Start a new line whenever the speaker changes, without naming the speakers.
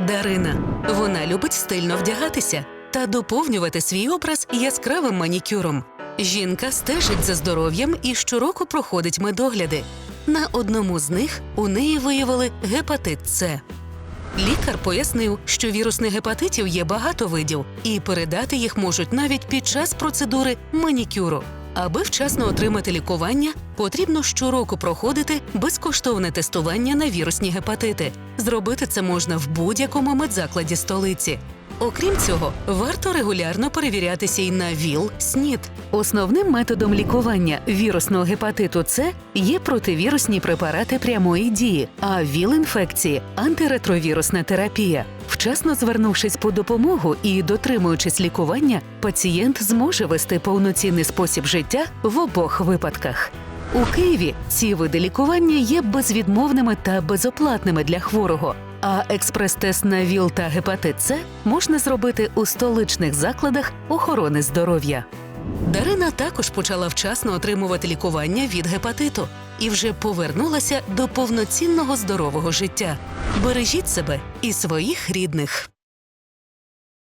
Дарина. Вона любить стильно вдягатися та доповнювати свій образ яскравим манікюром. Жінка стежить за здоров'ям і щороку проходить медогляди. На одному з них у неї виявили гепатит С. Лікар пояснив, що вірусних гепатитів є багато видів, і передати їх можуть навіть під час процедури манікюру. Аби вчасно отримати лікування, потрібно щороку проходити безкоштовне тестування на вірусні гепатити. Зробити це можна в будь-якому медзакладі столиці. Окрім цього, варто регулярно перевірятися й на ВІЛ, СНІД. Основним методом лікування вірусного гепатиту С є противірусні препарати прямої дії, а ВІЛ-інфекції антиретровірусна терапія. Вчасно звернувшись по допомогу і дотримуючись лікування, пацієнт зможе вести повноцінний спосіб життя в обох випадках. У Києві ці види лікування є безвідмовними та безоплатними для хворого. А експрес-тест на ВІЛ та гепатит С можна зробити у столичних закладах охорони здоров'я. Дарина також почала вчасно отримувати лікування від гепатиту і вже повернулася до повноцінного здорового життя. Бережіть себе і своїх рідних.